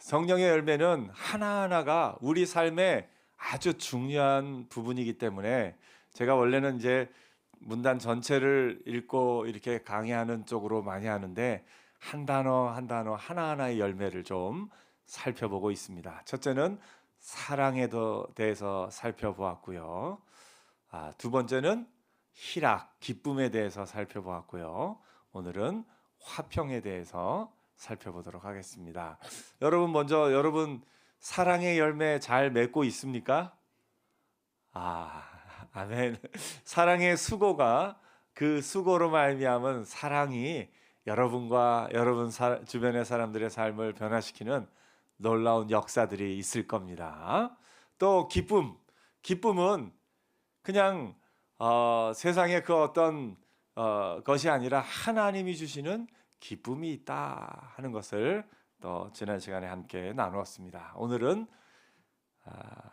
성령의 열매는 하나하나가 우리 삶의 아주 중요한 부분이기 때문에 제가 원래는 이제 문단 전체를 읽고 이렇게 강의하는 쪽으로 많이 하는데 한 단어 한 단어 하나하나의 열매를 좀 살펴보고 있습니다. 첫째는 사랑에 더- 대해서 살펴보았고요. 아, 두 번째는 희락, 기쁨에 대해서 살펴보았고요. 오늘은 화평에 대해서 살펴보도록 하겠습니다. 여러분 먼저 여러분 사랑의 열매 잘 맺고 있습니까? 아, 아멘. 사랑의 수고가 그 수고로 말미암은 사랑이 여러분과 여러분 사- 주변의 사람들의 삶을 변화시키는 놀라운 역사들이 있을 겁니다. 또 기쁨, 기쁨은 그냥 어, 세상의 그 어떤 어, 것이 아니라 하나님이 주시는 기쁨이 있다 하는 것을 또 지난 시간에 함께 나누었습니다. 오늘은 아,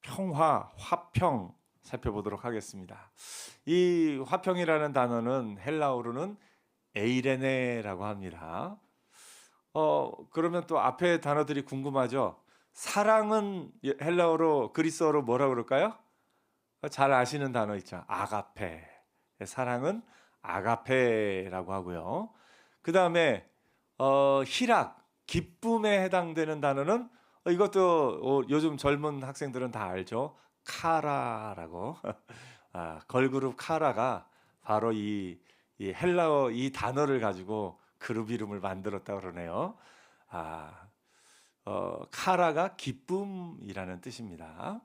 평화, 화평 살펴보도록 하겠습니다. 이 화평이라는 단어는 헬라어로는 에이레네라고 합니다. 어 그러면 또 앞에 단어들이 궁금하죠. 사랑은 헬라어로 그리스어로 뭐라 그럴까요? 잘 아시는 단어 있죠. 아가페. 사랑은 아가페라고 하고요. 그 다음에 어, 희락, 기쁨에 해당되는 단어는 어, 이것도 어, 요즘 젊은 학생들은 다 알죠. 카라라고. 아, 걸그룹 카라가 바로 이, 이 헬라어 이 단어를 가지고 그룹 이름을 만들었다 그러네요. 아, 어, 카라가 기쁨이라는 뜻입니다.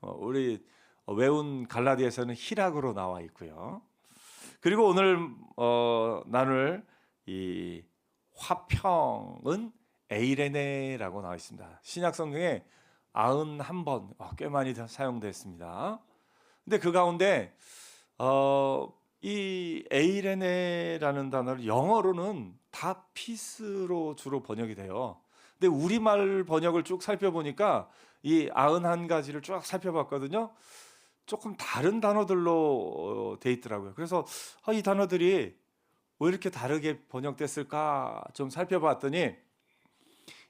어, 우리 외운 갈라디아서는 희락으로 나와 있고요. 그리고 오늘 어, 나눌 이 화평은 에이레네라고 나와 있습니다. 신약 성경에 91번 어, 꽤 많이 다 사용됐습니다. 근데 그 가운데 어, 이 에이레네라는 단어를 영어로는 다 피스로 주로 번역이 돼요. 근데 우리말 번역을 쭉 살펴보니까 이 91가지를 쭉 살펴봤거든요. 조금 다른 단어들로 어, 돼 있더라고요. 그래서 아, 이 단어들이 왜 이렇게 다르게 번역됐을까 좀 살펴봤더니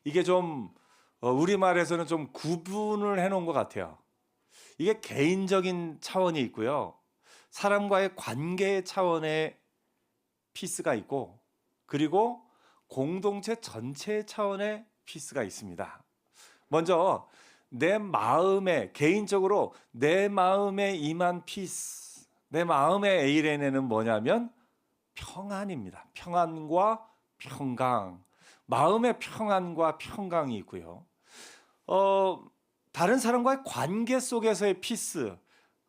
이게 좀 어, 우리말에서는 좀 구분을 해놓은 것 같아요. 이게 개인적인 차원이 있고요. 사람과의 관계 차원의 피스가 있고 그리고 공동체 전체 차원의 피스가 있습니다. 먼저 내 마음에 개인적으로 내 마음에 임한 피스, 내 마음의 에이레네는 뭐냐면 평안입니다. 평안과 평강, 마음의 평안과 평강이 있고요. 어, 다른 사람과의 관계 속에서의 피스,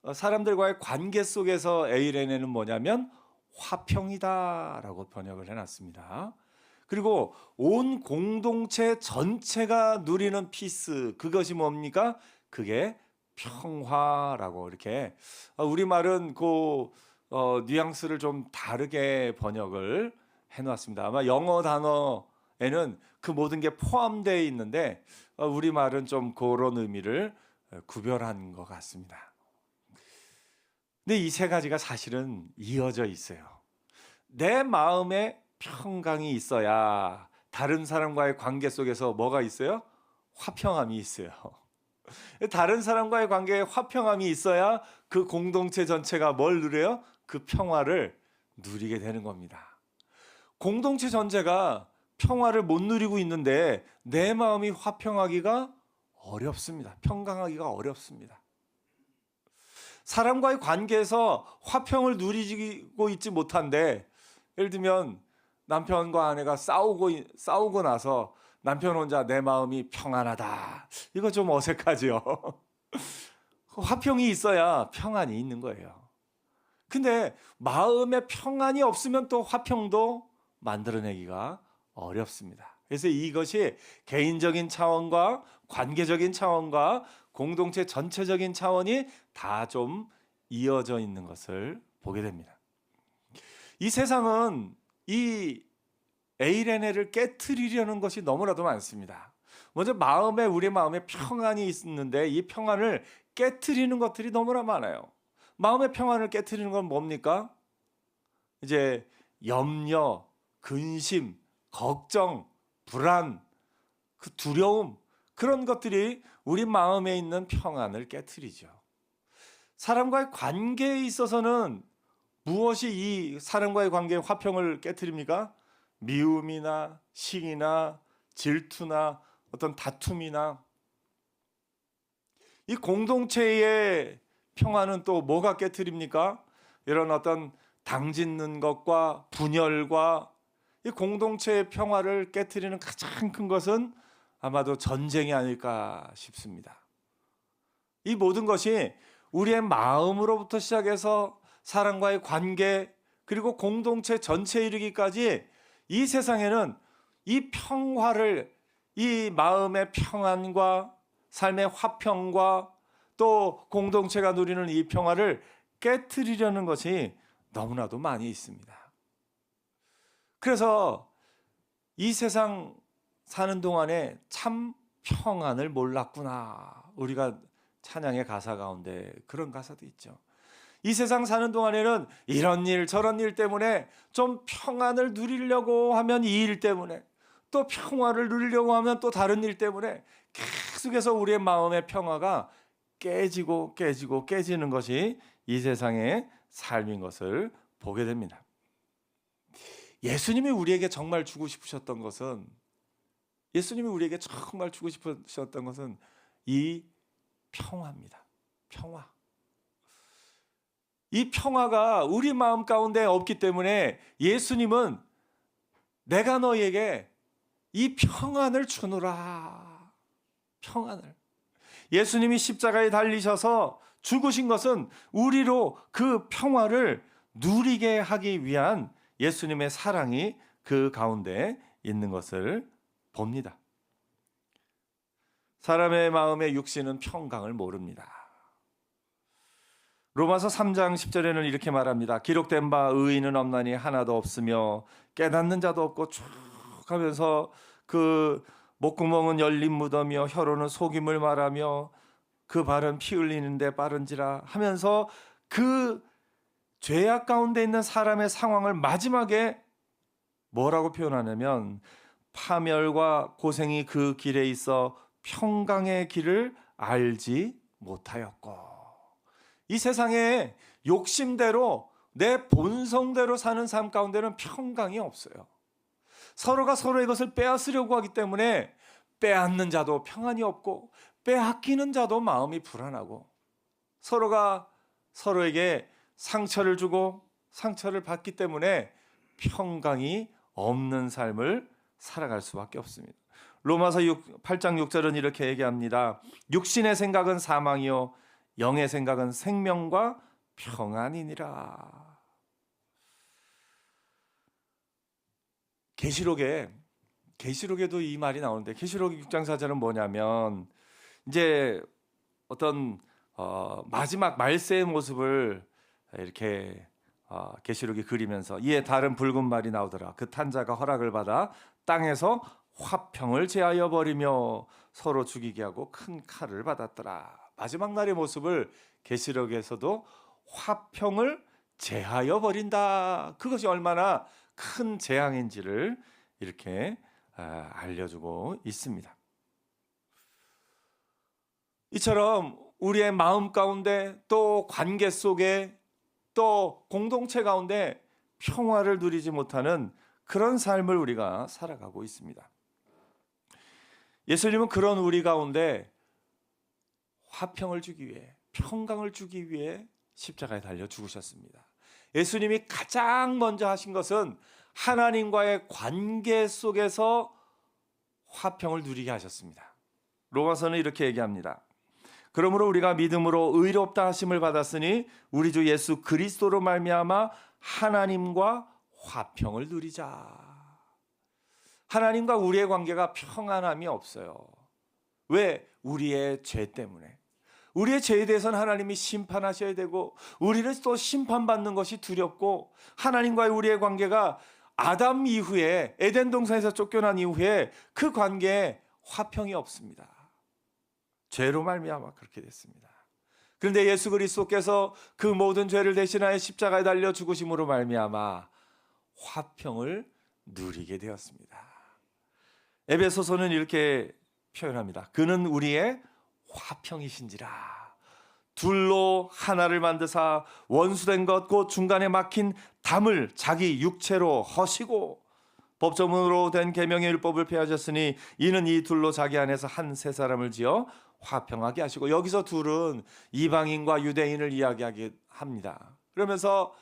어, 사람들과의 관계 속에서 에이레네는 뭐냐면 화평이다라고 번역을 해놨습니다. 그리고 온 공동체 전체가 누리는 피스 그것이 뭡니까? 그게 평화라고 이렇게 어, 우리 말은 그 어, 뉘앙스를 좀 다르게 번역을 해놓았습니다. 아마 영어 단어에는 그 모든 게 포함되어 있는데 어, 우리 말은 좀 그런 의미를 어, 구별한 것 같습니다. 근데 이 세 가지가 사실은 이어져 있어요. 내 마음에 평강이 있어야 다른 사람과의 관계 속에서 뭐가 있어요? 화평함이 있어요. 다른 사람과의 관계에 화평함이 있어야 그 공동체 전체가 뭘 누려요? 그 평화를 누리게 되는 겁니다. 공동체 전체가 평화를 못 누리고 있는데 내 마음이 화평하기가 어렵습니다. 평강하기가 어렵습니다. 사람과의 관계에서 화평을 누리고 있지 못한데 예를 들면 남편과 아내가 싸우고 싸우고 나서 남편 혼자 내 마음이 평안하다. 이거 좀 어색하죠. 화평이 있어야 평안이 있는 거예요. 근데 마음에 평안이 없으면 또 화평도 만들어내기가 어렵습니다. 그래서 이것이 개인적인 차원과 관계적인 차원과 공동체 전체적인 차원이 다 좀 이어져 있는 것을 보게 됩니다. 이 세상은 이 에이레네를 깨뜨리려는 것이 너무나도 많습니다. 먼저 마음에 우리 마음에 평안이 있는데 이 평안을 깨뜨리는 것들이 너무나 많아요. 마음의 평안을 깨뜨리는 건 뭡니까? 이제 염려, 근심, 걱정, 불안, 그 두려움 그런 것들이 우리 마음에 있는 평안을 깨뜨리죠. 사람과의 관계에 있어서는 무엇이 이 사람과의 관계의 화평을 깨뜨립니까? 미움이나 시기나 질투나 어떤 다툼이나 이 공동체의 평화는 또 뭐가 깨뜨립니까? 이런 어떤 당짓는 것과 분열과 이 공동체의 평화를 깨뜨리는 가장 큰 것은 아마도 전쟁이 아닐까 싶습니다. 이 모든 것이 우리의 마음으로부터 시작해서 사람과의 관계 그리고 공동체 전체에 이르기까지 이 세상에는 이 평화를 이 마음의 평안과 삶의 화평과 또 공동체가 누리는 이 평화를 깨뜨리려는 것이 너무나도 많이 있습니다. 그래서 이 세상 사는 동안에 참 평안을 몰랐구나. 우리가 찬양의 가사 가운데 그런 가사도 있죠. 이 세상 사는 동안에는 이런 일 저런 일 때문에 좀 평안을 누리려고 하면 이 일 때문에 또 평화를 누리려고 하면 또 다른 일 때문에 계속해서 우리의 마음의 평화가 깨지고 깨지고 깨지는 것이 이 세상의 삶인 것을 보게 됩니다. 예수님이 우리에게 정말 주고 싶으셨던 것은 예수님이 우리에게 정말 주고 싶으셨던 것은 이 평화입니다. 평화. 이 평화가 우리 마음 가운데 없기 때문에 예수님은 내가 너에게 이 평안을 주노라. 평안을. 예수님이 십자가에 달리셔서 죽으신 것은 우리로 그 평화를 누리게 하기 위한 예수님의 사랑이 그 가운데 있는 것을 봅니다. 사람의 마음의 육신은 평강을 모릅니다. 로마서 3장 10절에는 이렇게 말합니다. 기록된 바 의인은 없나니 하나도 없으며 깨닫는 자도 없고 쭉 하면서 그 목구멍은 열린 무덤이요 혀로는 속임을 말하며 그 발은 피 흘리는데 빠른지라 하면서 그 죄악 가운데 있는 사람의 상황을 마지막에 뭐라고 표현하냐면 파멸과 고생이 그 길에 있어 평강의 길을 알지 못하였고 이 세상에 욕심대로 내 본성대로 사는 삶 가운데는 평강이 없어요. 서로가 서로의 것을 빼앗으려고 하기 때문에 빼앗는 자도 평안이 없고 빼앗기는 자도 마음이 불안하고 서로가 서로에게 상처를 주고 상처를 받기 때문에 평강이 없는 삶을 살아갈 수밖에 없습니다. 로마서 6, 8장 6절은 이렇게 얘기합니다. 육신의 생각은 사망이요 영의 생각은 생명과 평안이니라. 계시록에 계시록에도 이 말이 나오는데 계시록 6장 4절은 뭐냐면 이제 어떤 어, 마지막 말세의 모습을 이렇게 어, 계시록이 그리면서 이에 다른 붉은 말이 나오더라. 그 탄자가 허락을 받아 땅에서 화평을 제하여 버리며 서로 죽이게 하고 큰 칼을 받았더라. 마지막 날의 모습을 계시록에서도 화평을 제하여 버린다. 그것이 얼마나 큰 재앙인지를 이렇게 아, 알려주고 있습니다. 이처럼 우리의 마음 가운데 또 관계 속에 또 공동체 가운데 평화를 누리지 못하는 그런 삶을 우리가 살아가고 있습니다. 예수님은 그런 우리 가운데 화평을 주기 위해 평강을 주기 위해 십자가에 달려 죽으셨습니다. 예수님이 가장 먼저 하신 것은 하나님과의 관계 속에서 화평을 누리게 하셨습니다. 로마서는 이렇게 얘기합니다. 그러므로 우리가 믿음으로 의롭다 하심을 받았으니 우리 주 예수 그리스도로 말미암아 하나님과 화평을 누리자. 하나님과 우리의 관계가 평안함이 없어요. 왜? 우리의 죄 때문에. 우리의 죄에 대해서는 하나님이 심판하셔야 되고 우리는 또 심판받는 것이 두렵고 하나님과의 우리의 관계가 아담 이후에 에덴 동산에서 쫓겨난 이후에 그 관계에 화평이 없습니다. 죄로 말미암아 그렇게 됐습니다. 그런데 예수 그리스도께서 그 모든 죄를 대신하여 십자가에 달려 죽으심으로 말미암아 화평을 누리게 되었습니다. 에베소서는 이렇게 표현합니다. 그는 우리의 화평이신지라. 둘로 하나를 만드사 원수된 것 곧 중간에 막힌 담을 자기 육체로 허시고 법조문으로 된 계명의 율법을 폐하셨으니 이는 이 둘로 자기 안에서 한 세 사람을 지어 화평하게 하시고 여기서 둘은 이방인과 유대인을 이야기하게 합니다. 그러면서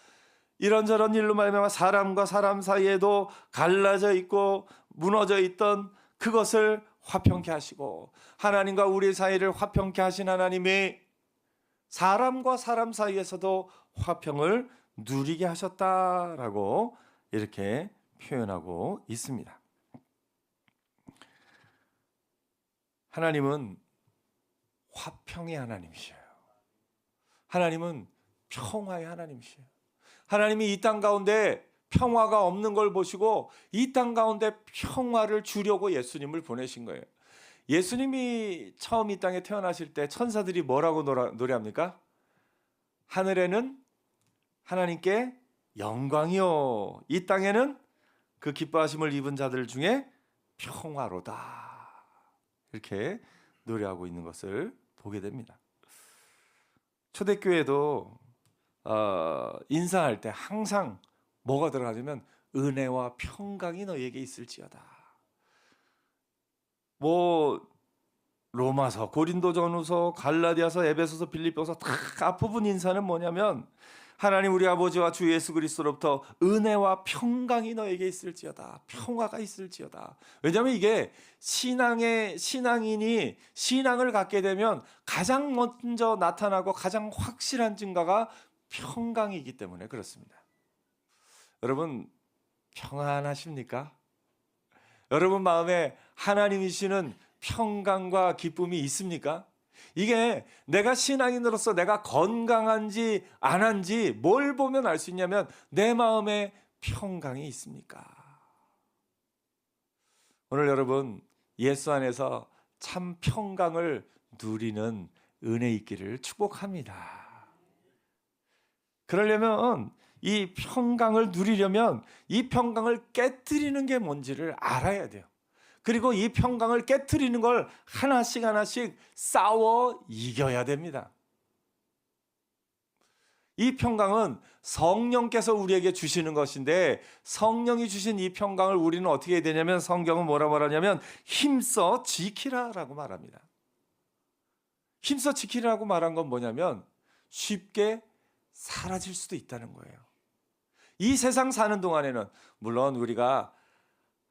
이런저런 일로 말미암아 사람과 사람 사이에도 갈라져 있고 무너져 있던 그것을 화평케 하시고 하나님과 우리 사이를 화평케 하신 하나님이 사람과 사람 사이에서도 화평을 누리게 하셨다라고 이렇게 표현하고 있습니다. 하나님은 화평의 하나님이셔요. 하나님은 평화의 하나님이셔요. 하나님이 이 땅 가운데 평화가 없는 걸 보시고 이 땅 가운데 평화를 주려고 예수님을 보내신 거예요. 예수님이 처음 이 땅에 태어나실 때 천사들이 뭐라고 노래합니까? 하늘에는 하나님께 영광이요. 이 땅에는 그 기뻐하심을 입은 자들 중에 평화로다. 이렇게 노래하고 있는 것을 보게 됩니다. 초대교회도 어, 인사할 때 항상 뭐가 들어가냐면 은혜와 평강이 너에게 있을지어다. 뭐 로마서, 고린도전후서, 갈라디아서, 에베소서, 빌립보서 다 앞부분 인사는 뭐냐면 하나님 우리 아버지와 주 예수 그리스도로부터 은혜와 평강이 너에게 있을지어다. 평화가 있을지어다. 왜냐하면 이게 신앙의 신앙인이 신앙을 갖게 되면 가장 먼저 나타나고 가장 확실한 증거가 평강이기 때문에 그렇습니다. 여러분 평안하십니까? 여러분 마음에 하나님이시는 평강과 기쁨이 있습니까? 이게 내가 신앙인으로서 내가 건강한지 안 한지 뭘 보면 알 수 있냐면 내 마음에 평강이 있습니까? 오늘 여러분 예수 안에서 참 평강을 누리는 은혜 있기를 축복합니다. 그러려면 이 평강을 누리려면 이 평강을 깨뜨리는 게 뭔지를 알아야 돼요. 그리고 이 평강을 깨뜨리는 걸 하나씩 하나씩 싸워 이겨야 됩니다. 이 평강은 성령께서 우리에게 주시는 것인데 성령이 주신 이 평강을 우리는 어떻게 해야 되냐면 성경은 뭐라 말하냐면 힘써 지키라라고 말합니다. 힘써 지키라고 말한 건 뭐냐면 쉽게 사라질 수도 있다는 거예요. 이 세상 사는 동안에는 물론 우리가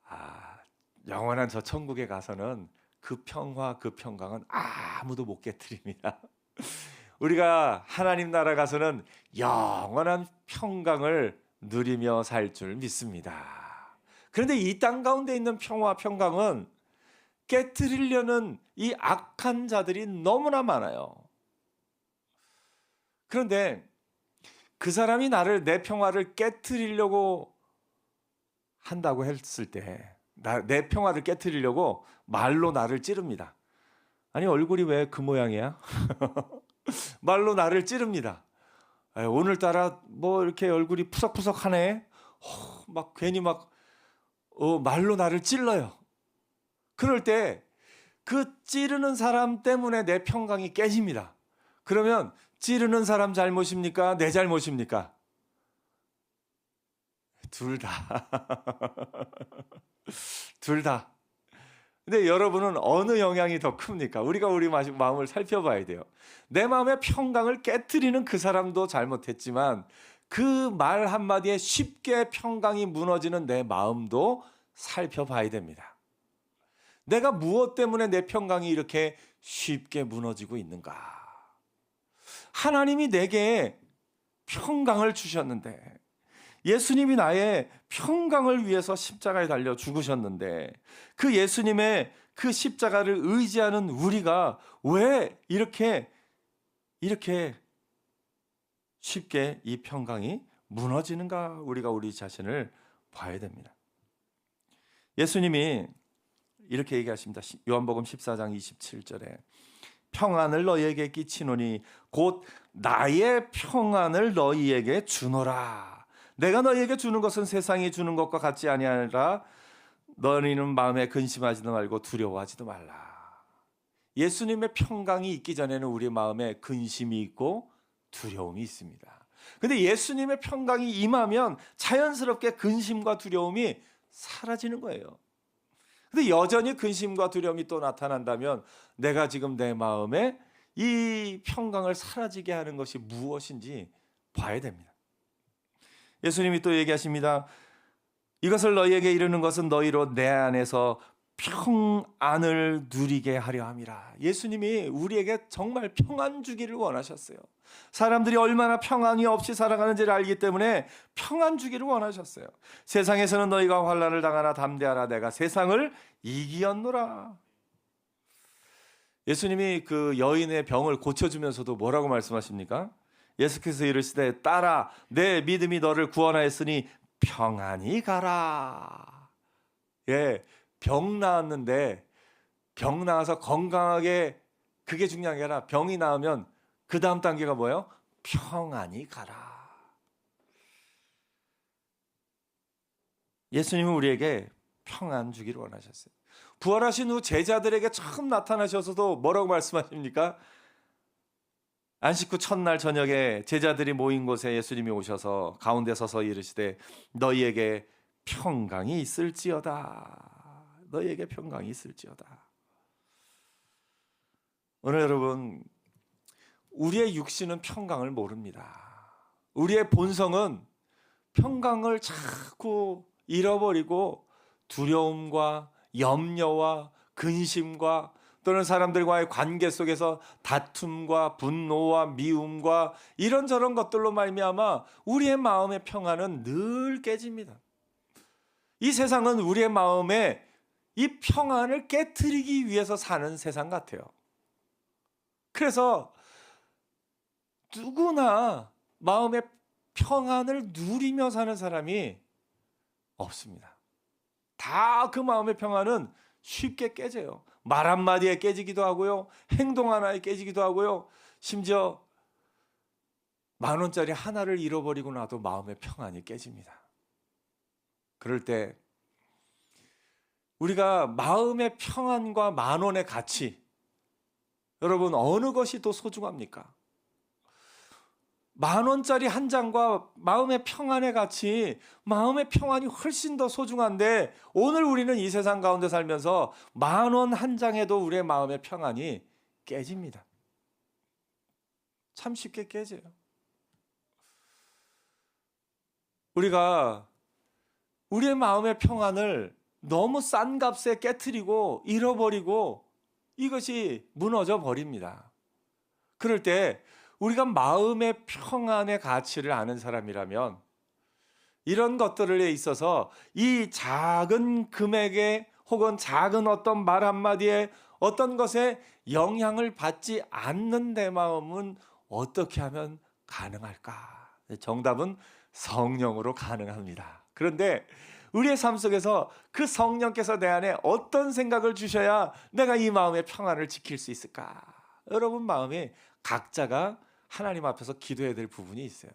아, 영원한 저 천국에 가서는 그 평화 그 평강은 아무도 못 깨뜨립니다. 우리가 하나님 나라 가서는 영원한 평강을 누리며 살 줄 믿습니다. 그런데 이 땅 가운데 있는 평화 평강은 깨뜨리려는 이 악한 자들이 너무나 많아요. 그런데 그 사람이 나를 내 평화를 깨뜨리려고 한다고 했을 때내 평화를 깨뜨리려고 말로 나를 찌릅니다. 아니 얼굴이 왜 그 모양이야? 말로 나를 찌릅니다. 에, 오늘따라 뭐 이렇게 얼굴이 푸석푸석하네. 어, 막 괜히 막 어, 말로 나를 찔러요. 그럴 때 그 찌르는 사람 때문에 내 평강이 깨집니다. 그러면 찌르는 사람 잘못입니까? 내 잘못입니까? 둘 다. 둘 다. 근데 여러분은 어느 영향이 더 큽니까? 우리가 우리 마음을 살펴봐야 돼요. 내 마음의 평강을 깨뜨리는 그 사람도 잘못했지만 그 말 한마디에 쉽게 평강이 무너지는 내 마음도 살펴봐야 됩니다. 내가 무엇 때문에 내 평강이 이렇게 쉽게 무너지고 있는가? 하나님이 내게 평강을 주셨는데 예수님이 나의 평강을 위해서 십자가에 달려 죽으셨는데 그 예수님의 그 십자가를 의지하는 우리가 왜 이렇게 이렇게 쉽게 이 평강이 무너지는가 우리가 우리 자신을 봐야 됩니다. 예수님이 이렇게 얘기하십니다. 요한복음 14장 27절에 평안을 너희에게 끼치노니 곧 나의 평안을 너희에게 주노라. 내가 너희에게 주는 것은 세상이 주는 것과 같지 아니하라. 너희는 마음에 근심하지도 말고 두려워하지도 말라. 예수님의 평강이 있기 전에는 우리 마음에 근심이 있고 두려움이 있습니다. 근데 예수님의 평강이 임하면 자연스럽게 근심과 두려움이 사라지는 거예요. 근데 여전히 근심과 두려움이 또 나타난다면 내가 지금 내 마음에 이 평강을 사라지게 하는 것이 무엇인지 봐야 됩니다. 예수님이 또 얘기하십니다. 이것을 너희에게 이르는 것은 너희로 내 안에서 평안을 누리게 하려 함이라. 예수님이 우리에게 정말 평안 주기를 원하셨어요. 사람들이 얼마나 평안이 없이 살아가는지를 알기 때문에 평안 주기를 원하셨어요. 세상에서는 너희가 환난을 당하나 담대하라 내가 세상을 이기었노라. 예수님이 그 여인의 병을 고쳐주면서도 뭐라고 말씀하십니까? 예수께서 이르시되 따라 내 믿음이 너를 구원하였으니 평안히 가라. 예, 병 나았는데 병 나아서 건강하게 그게 중요한 게 아니라 병이 나으면 그 다음 단계가 뭐예요? 평안히 가라. 예수님은 우리에게 평안 주기를 원하셨어요. 부활하신 후 제자들에게 처음 나타나셔서도 뭐라고 말씀하십니까? 안식 후 첫날 저녁에 제자들이 모인 곳에 예수님이 오셔서 가운데 서서 이르시되 너희에게 평강이 있을지어다. 너희에게 평강이 있을지어다. 오늘 여러분 우리의 육신은 평강을 모릅니다. 우리의 본성은 평강을 자꾸 잃어버리고 두려움과 염려와 근심과 또는 사람들과의 관계 속에서 다툼과 분노와 미움과 이런저런 것들로 말미암아 우리의 마음의 평안은 늘 깨집니다. 이 세상은 우리의 마음에 이 평안을 깨뜨리기 위해서 사는 세상 같아요. 그래서 누구나 마음의 평안을 누리며 사는 사람이 없습니다. 다 그 마음의 평안은 쉽게 깨져요. 말 한마디에 깨지기도 하고요. 행동 하나에 깨지기도 하고요. 심지어 만 원짜리 하나를 잃어버리고 나도 마음의 평안이 깨집니다. 그럴 때 우리가 마음의 평안과 만 원의 가치 여러분 어느 것이 더 소중합니까? 만 원짜리 한 장과 마음의 평안의 가치, 마음의 평안이 훨씬 더 소중한데 오늘 우리는 이 세상 가운데 살면서 만 원 한 장에도 우리의 마음의 평안이 깨집니다. 참 쉽게 깨져요. 우리가 우리의 마음의 평안을 너무 싼 값에 깨뜨리고 잃어버리고 이것이 무너져 버립니다. 그럴 때 우리가 마음의 평안의 가치를 아는 사람이라면 이런 것들에 있어서 이 작은 금액에 혹은 작은 어떤 말 한마디에 어떤 것에 영향을 받지 않는 내 마음은 어떻게 하면 가능할까? 정답은 성령으로 가능합니다. 그런데 우리의 삶 속에서 그 성령께서 내 안에 어떤 생각을 주셔야 내가 이 마음의 평안을 지킬 수 있을까? 여러분 마음에 각자가 하나님 앞에서 기도해야 될 부분이 있어요.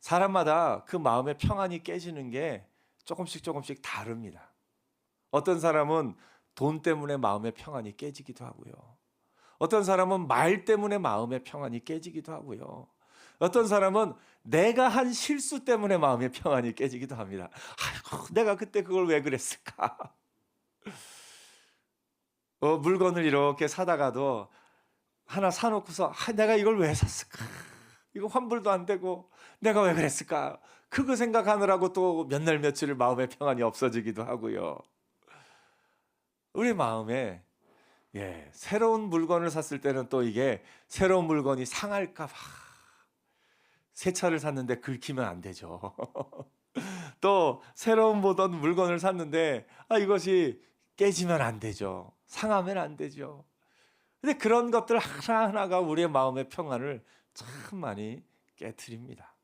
사람마다 그 마음의 평안이 깨지는 게 조금씩 조금씩 다릅니다. 어떤 사람은 돈 때문에 마음의 평안이 깨지기도 하고요. 어떤 사람은 말 때문에 마음의 평안이 깨지기도 하고요. 어떤 사람은 내가 한 실수 때문에 마음의 평안이 깨지기도 합니다. 아이고, 내가 그때 그걸 왜 그랬을까? 어, 물건을 이렇게 사다가도 하나 사놓고서 아, 내가 이걸 왜 샀을까? 이거 환불도 안 되고 내가 왜 그랬을까? 그거 생각하느라고 또 몇 날 며칠을 마음의 평안이 없어지기도 하고요. 우리 마음에 예, 새로운 물건을 샀을 때는 또 이게 새로운 물건이 상할까 봐. 새 차를 샀는데 긁히면 안 되죠. 또 새로운 보던 물건을 샀는데 아 이것이 깨지면 안 되죠. 상하면 안 되죠. 근데 그런 것들 하나하나가 우리의 마음의 평안을 참 많이 깨뜨립니다.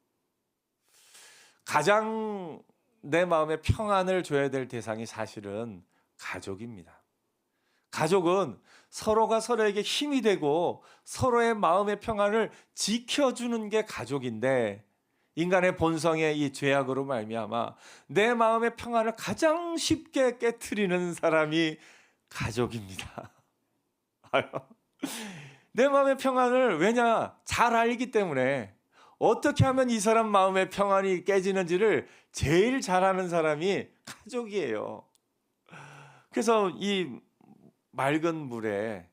가장 내 마음의 평안을 줘야 될 대상이 사실은 가족입니다. 가족은 서로가 서로에게 힘이 되고 서로의 마음의 평안을 지켜주는 게 가족인데 인간의 본성의 이 죄악으로 말미암아 내 마음의 평안을 가장 쉽게 깨뜨리는 사람이 가족입니다. 내 마음의 평안을 왜냐 잘 알기 때문에 어떻게 하면 이 사람 마음의 평안이 깨지는지를 제일 잘 아는 사람이 가족이에요. 그래서 이 맑은 물에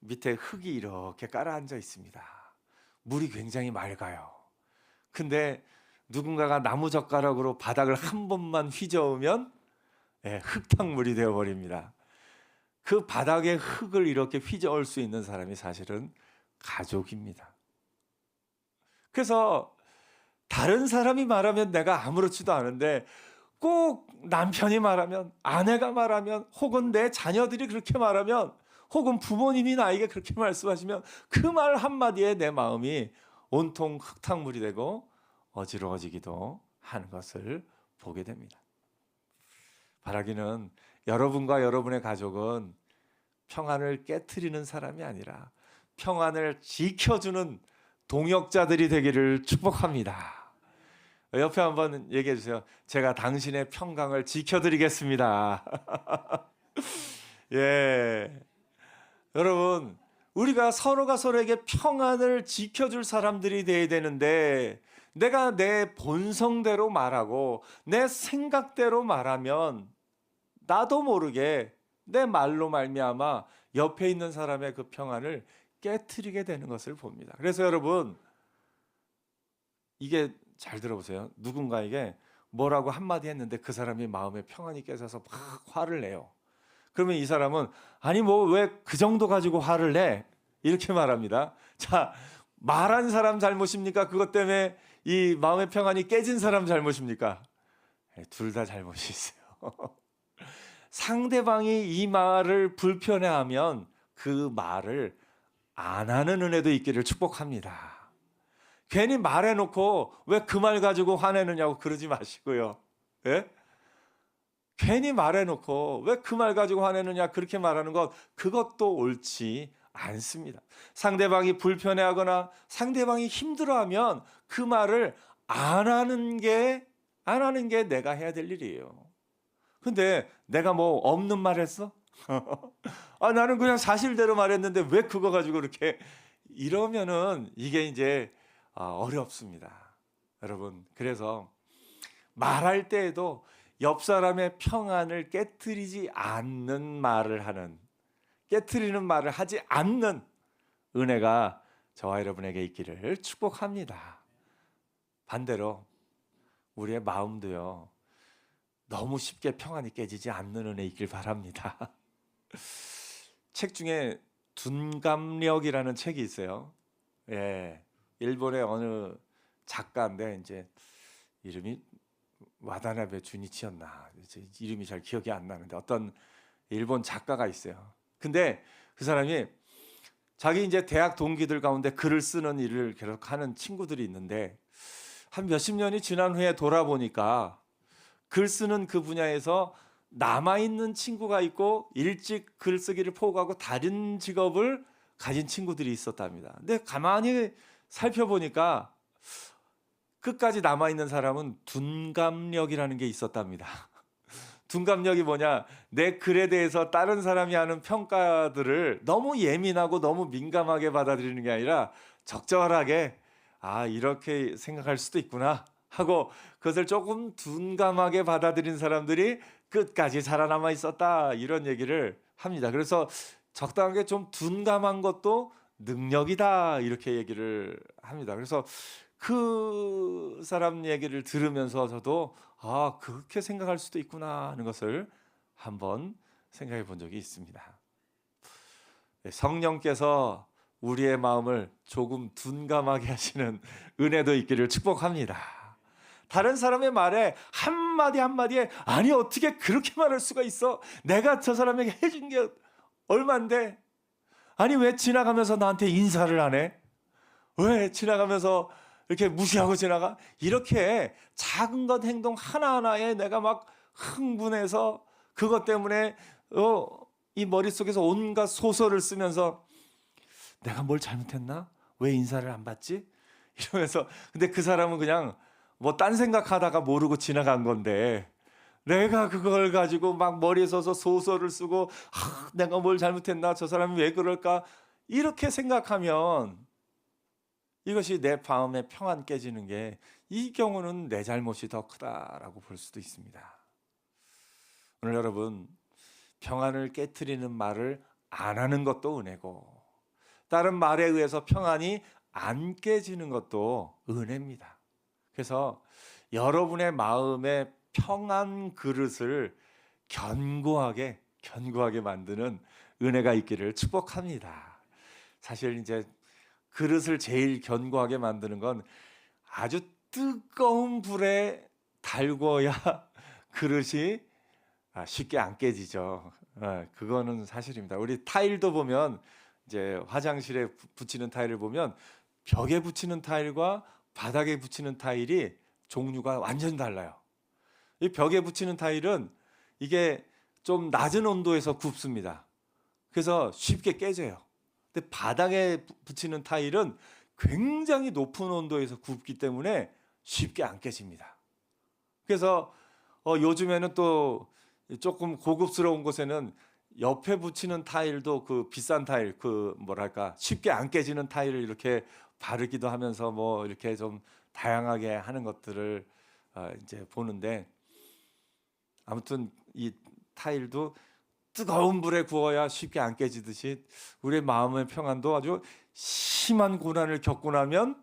밑에 흙이 이렇게 깔아앉아 있습니다. 물이 굉장히 맑아요. 근데 누군가가 나무 젓가락으로 바닥을 한 번만 휘저으면 예, 흙탕물이 되어 버립니다. 그 바닥에 흙을 이렇게 휘저을 수 있는 사람이 사실은 가족입니다. 그래서 다른 사람이 말하면 내가 아무렇지도 않은데 꼭 남편이 말하면 아내가 말하면 혹은 내 자녀들이 그렇게 말하면 혹은 부모님이 나에게 그렇게 말씀하시면 그 말 한마디에 내 마음이 온통 흙탕물이 되고 어지러워지기도 하는 것을 보게 됩니다. 바라기는 여러분과 여러분의 가족은 평안을 깨뜨리는 사람이 아니라 평안을 지켜주는 동역자들이 되기를 축복합니다. 옆에 한번 얘기해 주세요. 제가 당신의 평강을 지켜드리겠습니다. 예. 여러분, 우리가 서로가 서로에게 평안을 지켜줄 사람들이 돼야 되는데, 내가 내 본성대로 말하고, 내 생각대로 말하면, 나도 모르게 내 말로 말미암아 옆에 있는 사람의 그 평안을 깨뜨리게 되는 것을 봅니다. 그래서 여러분, 이게 잘 들어보세요. 누군가에게 뭐라고 한마디 했는데 그 사람이 마음에 평안이 깨져서 막 화를 내요. 그러면 이 사람은 아니 뭐 왜 그 정도 가지고 화를 내? 이렇게 말합니다. 자, 말한 사람 잘못입니까? 그것 때문에 이 마음의 평안이 깨진 사람 잘못입니까? 네, 둘다 잘못이 있어요. 상대방이 이 말을 불편해하면 그 말을 안 하는 은혜도 있기를 축복합니다. 괜히 말해놓고 왜 그 말 가지고 화내느냐고 그러지 마시고요. 예? 괜히 말해놓고 왜 그 말 가지고 화내느냐 그렇게 말하는 것 그것도 옳지 않습니다. 상대방이 불편해하거나 상대방이 힘들어하면 그 말을 안 하는 게 안 하는 게 내가 해야 될 일이에요. 근데 내가 뭐 없는 말 했어? 아 나는 그냥 사실대로 말했는데 왜 그거 가지고 이렇게 이러면은 이게 이제 아, 어렵습니다. 여러분, 그래서 말할 때에도 옆 사람의 평안을 깨뜨리지 않는 말을 하는, 깨뜨리는 말을 하지 않는 은혜가 저와 여러분에게 있기를 축복합니다. 반대로 우리의 마음도요, 너무 쉽게 평안이 깨지지 않는 은혜 있길 바랍니다. 책 중에 둔감력이라는 책이 있어요. 예. 일본의 어느 작가인데 이제 이름이 와다나베 주니치였나 이름이 잘 기억이 안 나는데 어떤 일본 작가가 있어요. 근데 그 사람이 자기 이제 대학 동기들 가운데 글을 쓰는 일을 계속 하는 친구들이 있는데 한 몇십 년이 지난 후에 돌아보니까 글 쓰는 그 분야에서 남아 있는 친구가 있고 일찍 글쓰기를 포기하고 다른 직업을 가진 친구들이 있었답니다. 근데 가만히 살펴보니까 끝까지 남아 있는 사람은 둔감력이라는 게 있었답니다. 둔감력이 뭐냐? 내 글에 대해서 다른 사람이 하는 평가들을 너무 예민하고 너무 민감하게 받아들이는 게 아니라 적절하게 아 이렇게 생각할 수도 있구나 하고 그것을 조금 둔감하게 받아들인 사람들이 끝까지 살아남아 있었다 이런 얘기를 합니다. 그래서 적당하게 좀 둔감한 것도 능력이다 이렇게 얘기를 합니다. 그래서 그 사람 얘기를 들으면서 저도 아 그렇게 생각할 수도 있구나 하는 것을 한번 생각해 본 적이 있습니다. 네, 성령께서 우리의 마음을 조금 둔감하게 하시는 은혜도 있기를 축복합니다. 다른 사람의 말에 한마디 한마디에 아니 어떻게 그렇게 말할 수가 있어? 내가 저 사람에게 해준 게 얼만데? 아니 왜 지나가면서 나한테 인사를 안 해? 왜 지나가면서 이렇게 무시하고 지나가? 이렇게 작은 것 행동 하나하나에 내가 막 흥분해서 그것 때문에 어, 이 머릿속에서 온갖 소설을 쓰면서 내가 뭘 잘못했나? 왜 인사를 안 받지? 이러면서 근데 그 사람은 그냥 뭐 딴 생각하다가 모르고 지나간 건데 내가 그걸 가지고 막 머리에 서서 소설을 쓰고 아, 내가 뭘 잘못했나 저 사람이 왜 그럴까 이렇게 생각하면 이것이 내 마음의 평안 깨지는 게 이 경우는 내 잘못이 더 크다라고 볼 수도 있습니다. 오늘 여러분 평안을 깨뜨리는 말을 안 하는 것도 은혜고 다른 말에 의해서 평안이 안 깨지는 것도 은혜입니다. 그래서 여러분의 마음의 평안 그릇을 견고하게 견고하게 만드는 은혜가 있기를 축복합니다. 사실 이제 그릇을 제일 견고하게 만드는 건 아주 뜨거운 불에 달궈야 그릇이 아, 쉽게 안 깨지죠. 어, 그거는 사실입니다. 우리 타일도 보면 이제 화장실에 부- 붙이는 타일을 보면 벽에 붙이는 타일과 바닥에 붙이는 타일이 종류가 완전 달라요. 이 벽에 붙이는 타일은 이게 좀 낮은 온도에서 굽습니다. 그래서 쉽게 깨져요. 근데 바닥에 부- 붙이는 타일은 굉장히 높은 온도에서 굽기 때문에 쉽게 안 깨집니다. 그래서 어, 요즘에는 또 조금 고급스러운 곳에는 옆에 붙이는 타일도 그 비싼 타일 그 뭐랄까 쉽게 안 깨지는 타일을 이렇게 바르기도 하면서 뭐 이렇게 좀 다양하게 하는 것들을 어, 이제 보는데 아무튼 이 타일도 뜨거운 불에 구워야 쉽게 안 깨지듯이 우리의 마음의 평안도 아주 심한 고난을 겪고 나면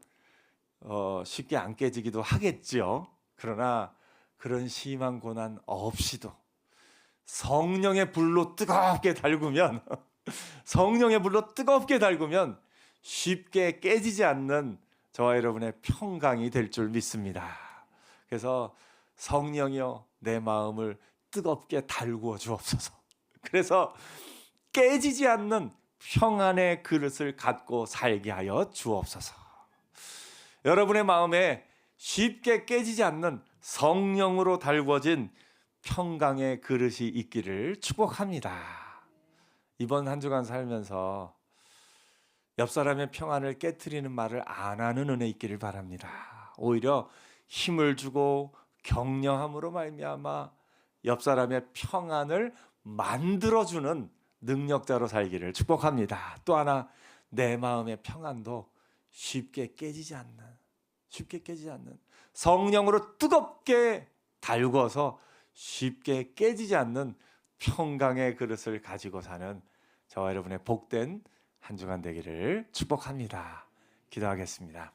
어, 쉽게 안 깨지기도 하겠지요. 그러나 그런 심한 고난 없이도 성령의 불로 뜨겁게 달구면 성령의 불로 뜨겁게 달구면 쉽게 깨지지 않는 저와 여러분의 평강이 될 줄 믿습니다. 그래서 성령이여 내 마음을 뜨겁게 달구어 주옵소서. 그래서 깨지지 않는 평안의 그릇을 갖고 살게 하여 주옵소서. 여러분의 마음에 쉽게 깨지지 않는 성령으로 달궈진 평강의 그릇이 있기를 축복합니다. 이번 한 주간 살면서 옆 사람의 평안을 깨뜨리는 말을 안 하는 은혜 있기를 바랍니다. 오히려 힘을 주고 격려함으로 말미암아 옆 사람의 평안을 만들어 주는 능력자로 살기를 축복합니다. 또 하나 내 마음의 평안도 쉽게 깨지지 않는 쉽게 깨지지 않는 성령으로 뜨겁게 달궈서 쉽게 깨지지 않는 평강의 그릇을 가지고 사는 저와 여러분의 복된 한 주간 되기를 축복합니다. 기도하겠습니다.